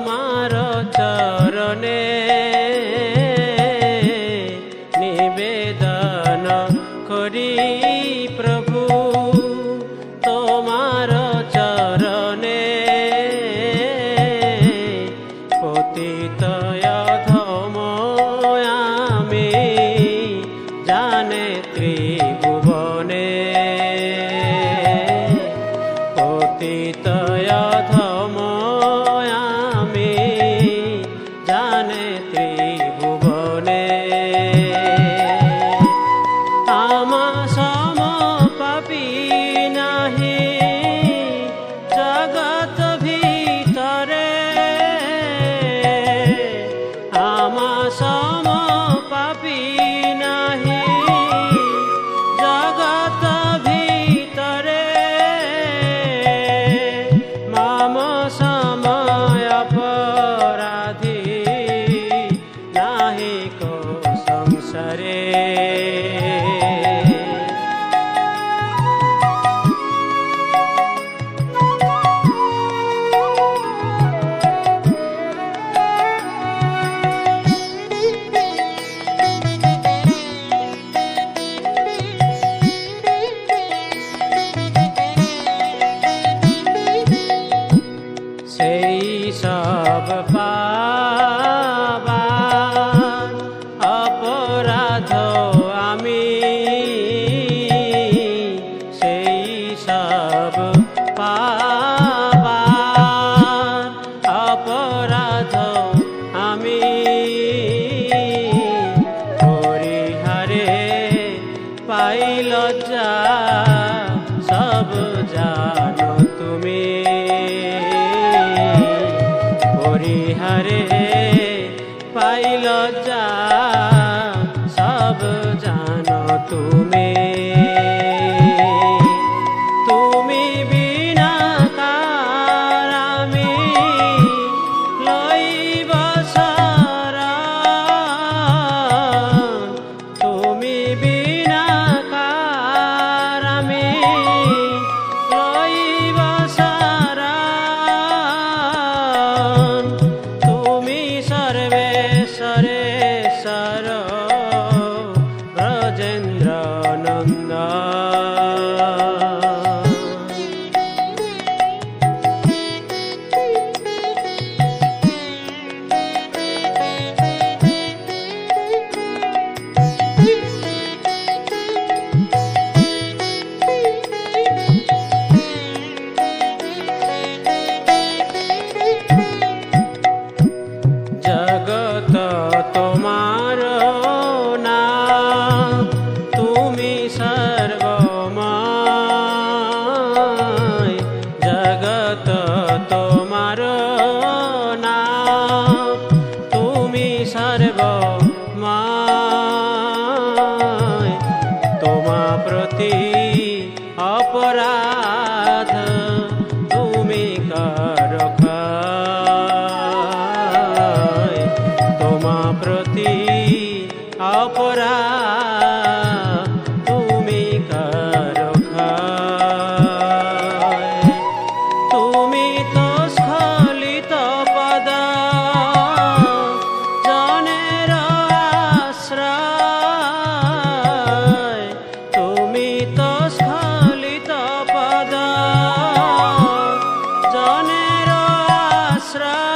তোমার চরণে নিবেদন করি প্রভু তোমার চরণে পতিত ধম আমি জানে ত্রিভুবনে। পতিত ধম হারে পাইল যা সব জানো তুমি। তুমি সর্বময় জগত তোমার না তুমি أشرار